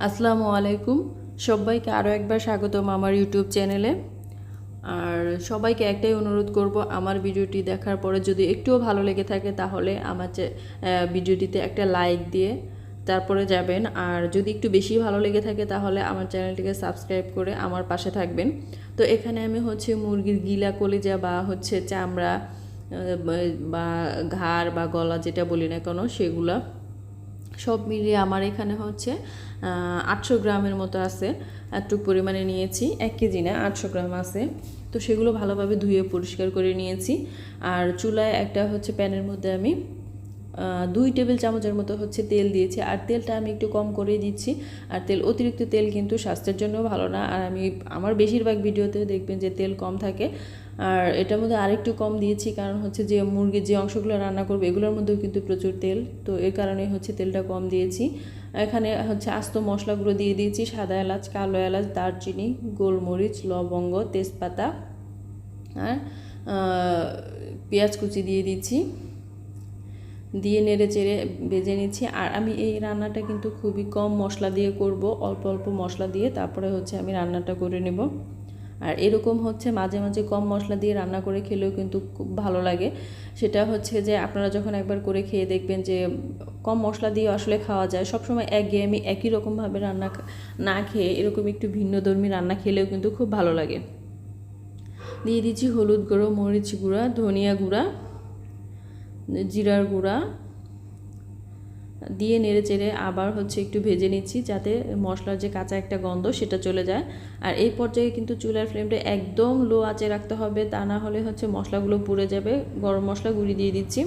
আসসালামু আলাইকুম। সবাইকে আরও একবার স্বাগতম আমার ইউটিউব চ্যানেলে। আর সবাইকে একটাই অনুরোধ করব, আমার ভিডিওটি দেখার পরে যদি একটুও ভালো লেগে থাকে তাহলে আমার ভিডিওটিতে একটা লাইক দিয়ে তারপরে যাবেন। আর যদি একটু বেশি ভালো লেগে থাকে তাহলে আমার চ্যানেলটিকে সাবস্ক্রাইব করে আমার পাশে থাকবেন। তো এখানে আমি হচ্ছে মুরগির গিলা, কলিজা বা হচ্ছে চামড়া বা ঘাড় বা গলা যেটা বলি না কেন সেগুলা সব মিলিয়ে আমার এখানে হচ্ছে আটশো গ্রামের মতো আছে। একটু পরিমাণে নিয়েছি, এক কেজি না, আটশো গ্রাম আছে। তো সেগুলো ভালোভাবে ধুয়ে পরিষ্কার করে নিয়েছি। আর চুলায় একটা হচ্ছে প্যানের মধ্যে আমি দুই টেবিল চামচের মতো হচ্ছে তেল দিয়েছি। আর তেলটা আমি একটু কম করেই দিচ্ছি। আর তেল, অতিরিক্ত তেল কিন্তু স্বাস্থ্যের জন্য ভালো না। আর আমি আমার বেশিরভাগ ভিডিওতে দেখবেন যে তেল কম থাকে। আর এটার মধ্যে আরেকটু কম দিয়েছি কারণ হচ্ছে যে মুরগির যে অংশগুলো রান্না করব, এগুলোর মধ্যেও কিন্তু প্রচুর তেল। তো এর কারণে হচ্ছে তেলটা কম দিয়েছি। এখানে হচ্ছে আস্ত মশলাগুলো দিয়ে দিয়েছি, সাদা এলাচ, কালো এলাচ, দারচিনি, গোলমরিচ, লবঙ্গ, তেজপাতা আর পেঁয়াজ কুচি দিয়ে দিচ্ছি দিয়ে নেড়ে চেড়ে বেজে নিচ্ছি। আর আমি এই রান্নাটা কিন্তু খুবই কম মশলা দিয়ে করব, অল্প অল্প মশলা দিয়ে তারপরে হচ্ছে আমি রান্নাটা করে নেব। আর এরকম হচ্ছে মাঝে মাঝে কম মশলা দিয়ে রান্না করে খেলেও কিন্তু খুব ভালো লাগে। সেটা হচ্ছে যে আপনারা যখন একবার করে খেয়ে দেখবেন যে কম মশলা দিয়ে আসলে খাওয়া যায়, সবসময় এক আমি একই রকমভাবে রান্না না খেয়ে এরকম একটু ভিন্নধর্মী রান্না খেলেও কিন্তু খুব ভালো লাগে। দিয়ে দিচ্ছি হলুদ গুঁড়ো, মরিচ গুঁড়া, ধনিয়া গুঁড়া, জিরার গুঁড়া দিয়ে নেড়ে চেড়ে আবার হচ্ছে একটু ভেজে নিচ্ছি যাতে মশলার যে কাঁচা একটা গন্ধ সেটা চলে যায়। আর এই পর্যায়ে কিন্তু চুলার ফ্লেমটা একদম লো আঁচে রাখতে হবে, তা না হলে হচ্ছে মশলাগুলো পুড়ে যাবে। গরম মশলা গুঁড়ি দিয়ে দিচ্ছি।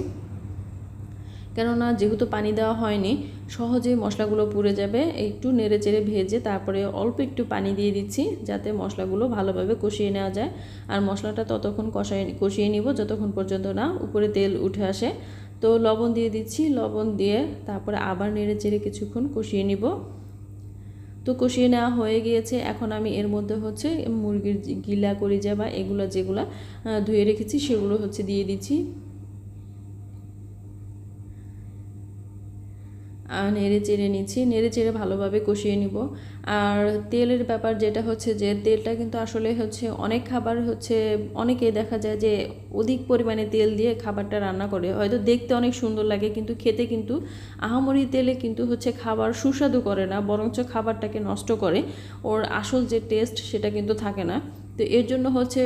কেননা যেহেতু পানি দেওয়া হয়নি, সহজেই মশলাগুলো পুড়ে যাবে। একটু নেড়ে চেড়ে ভেজে তারপরে অল্প একটু পানি দিয়ে দিচ্ছি যাতে মশলাগুলো ভালোভাবে কষিয়ে নেওয়া যায়। আর মশলাটা ততক্ষণ কষাই কষিয়ে নিব, যতক্ষণ পর্যন্ত না উপরে তেল উঠে আসে। তো লবণ দিয়ে দিচ্ছি, লবণ দিয়ে তারপরে আবার নেড়ে চেড়ে কিছুক্ষণ কষিয়ে নিব। তো কষিয়ে নেওয়া হয়ে গিয়েছে, এখন আমি এর মধ্যে হচ্ছে মুরগির গিলা করিজা বা এগুলো যেগুলো ধুয়ে রেখেছি সেগুলো হচ্ছে দিয়ে দিচ্ছি। নেড়ে চেড়ে নিচ্ছি। নেড়ে চেড়ে ভালোভাবে কষিয়ে নিব। আর তেলের ব্যাপার যেটা হচ্ছে যে, তেলটা কিন্তু আসলে হচ্ছে অনেক খাবার হচ্ছে, অনেকেই দেখা যায় যে অধিক পরিমাণে তেল দিয়ে খাবারটা রান্না করে। হয়তো দেখতে অনেক সুন্দর লাগে, কিন্তু খেতে কিন্তু আহামরি তেলে কিন্তু হচ্ছে খাবার সুস্বাদু করে না, বরঞ্চ খাবারটাকে নষ্ট করে। ওর আসল যে টেস্ট সেটা কিন্তু থাকে না। তো এর জন্য হচ্ছে,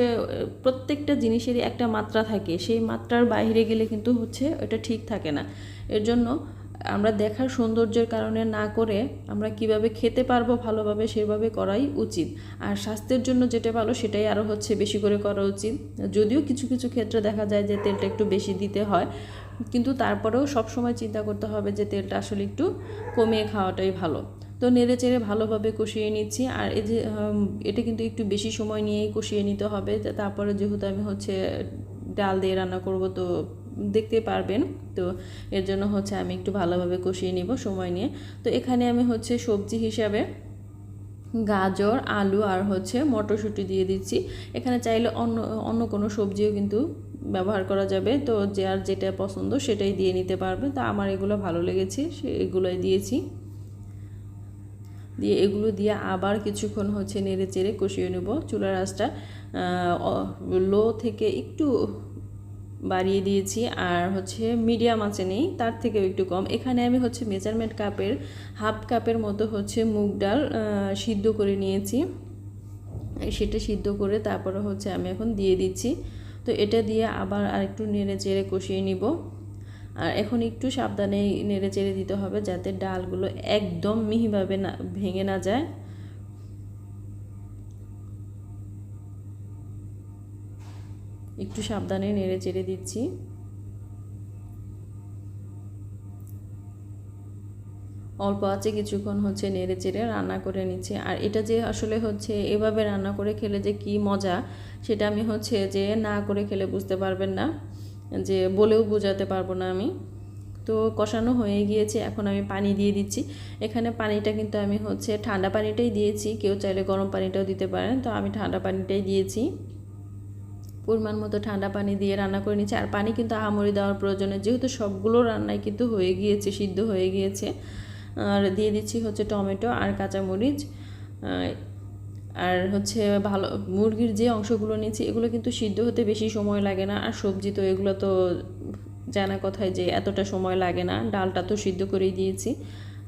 প্রত্যেকটা জিনিসেরই একটা মাত্রা থাকে। সেই মাত্রার বাইরে গেলে কিন্তু হচ্ছে এটা ঠিক থাকে না। এর জন্য আমরা দেখার সৌন্দর্যের কারণে না করে আমরা কীভাবে খেতে পারব ভালোভাবে সেভাবে করাই উচিত। আর স্বাস্থ্যের জন্য যেটা ভালো সেটাই আরও হচ্ছে বেশি করে করা উচিত। যদিও কিছু কিছু ক্ষেত্রে দেখা যায় যে তেলটা একটু বেশি দিতে হয়, কিন্তু তারপরেও সব সময় চিন্তা করতে হবে যে তেলটা আসলে একটু কমিয়ে খাওয়াটাই ভালো। তো নেড়ে চেড়ে ভালোভাবে কষিয়ে নিচ্ছি। আর এই যে এটা কিন্তু একটু বেশি সময় নিয়েই কষিয়ে নিতে হবে। তারপরে যেহেতু আমি হচ্ছে ডাল দিয়ে রান্না করব, তো দেখতে পারবেন। তো এর জন্য হচ্ছে আমি একটু ভালোভাবে কষিয়ে নিব সময় নিয়ে। তো এখানে আমি হচ্ছে সবজি হিসাবে গাজর, আলু আর হচ্ছে মটরশুঁটি দিয়ে দিচ্ছি। এখানে চাইলে অন্য অন্য কোনো সবজিও কিন্তু ব্যবহার করা যাবে। তো যে আর যেটা পছন্দ সেটাই দিয়ে নিতে পারবে। তা আমার এগুলো ভালো লেগেছে, সে এগুলোই দিয়েছি। দিয়ে এগুলো দিয়ে আবার কিছুক্ষণ হচ্ছে নেড়ে চেড়ে কষিয়ে নেব। চুলার আঁচটা লো থেকে একটু বাড়িয়ে দিয়েছি। আর হচ্ছে মিডিয়াম আছে নেই, তার থেকেও একটু কম। এখানে আমি হচ্ছে মেজারমেন্ট কাপের, হাফ কাপের মতো হচ্ছে মুগ ডাল সিদ্ধ করে নিয়েছি। সেটা সিদ্ধ করে তারপরে হচ্ছে আমি এখন দিয়ে দিচ্ছি। তো এটা দিয়ে আবার আরেকটু নেড়ে চেড়ে কষিয়ে নিব। আর এখন একটু সাবধানে নেড়ে চেড়ে দিতে হবে যাতে ডালগুলো একদম মিহিভাবে না, ভেঙে না যায়। একটু সাবধানে নেড়ে চেড়ে দিচ্ছি। অল্প আছে কিছুক্ষণ হচ্ছে নেড়ে চেড়ে রান্না করে নিচ্ছি। আর এটা যে আসলে হচ্ছে এভাবে রান্না করে খেলে যে কি মজা, সেটা আমি হচ্ছে যে না করে খেলে বুঝতে পারবেন না, যে বলেও বোঝাতে পারব না আমি। তো কষানো হয়ে গিয়েছে, এখন আমি পানি দিয়ে দিচ্ছি। এখানে পানিটা কিন্তু আমি হচ্ছে ঠান্ডা পানিটাই দিয়েছি, কেউ চাইলে গরম পানিটাও দিতে পারেন। তো আমি ঠান্ডা পানিটাই দিয়েছি। পরিমাণ মতো ঠান্ডা পানি দিয়ে রান্না করে নিচ্ছি আর পানি কিন্তু আহামরি দেওয়ার প্রয়োজনে যেহেতু সবগুলো রান্নায় কিন্তু হয়ে গিয়েছে, সিদ্ধ হয়ে গিয়েছে। আর দিয়ে দিচ্ছি হচ্ছে টমেটো আর কাঁচামরিচ আর হচ্ছে ভালো মুরগির যে অংশগুলো নিয়েছি, এগুলো কিন্তু সিদ্ধ হতে বেশি সময় লাগে না। আর সবজি তো এগুলো তো জানা কথায় যে এতটা সময় লাগে না। ডালটা তো সিদ্ধ করেই দিয়েছি।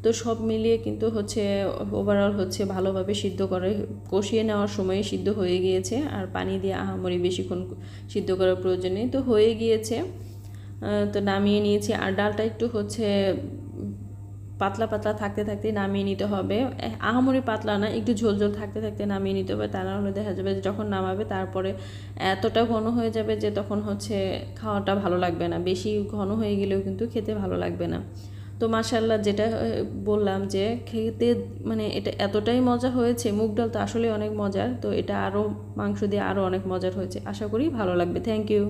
তো সব মিলিয়ে কিন্তু হচ্ছে ওভারঅল হচ্ছে ভালোভাবে সিদ্ধ করে, কষিয়ে নেওয়ার সময় সিদ্ধ হয়ে গিয়েছে। আর পানি দিয়ে আহামরি বেশিক্ষণ সিদ্ধ করার প্রয়োজন নেই। তো হয়ে গিয়েছে। তো নামিয়ে নিয়েছি। আর ডালটা একটু হচ্ছে পাতলা পাতলা থাকতে থাকতে নামিয়ে নিতে হবে। আহামরি পাতলা না, একটু ঝোল ঝোল থাকতে থাকতে নামিয়ে নিতে হবে। তা না হলে দেখা যাবে যখন নামাবে তারপরে এতটা ঘন হয়ে যাবে যে তখন হচ্ছে খাওয়াটা ভালো লাগবে না। বেশি ঘন হয়ে গেলেও কিন্তু খেতে ভালো লাগবে না। তো মাসাল্লাহ যেটা বললাম যে খেতে মানে এটা এতটাই মজা হয়েছে, মুগ ডাল তো আসলে অনেক মজার, তো এটা আরও মাংস দিয়ে আরও অনেক মজার হয়েছে। আশা করি ভালো লাগবে। Thank you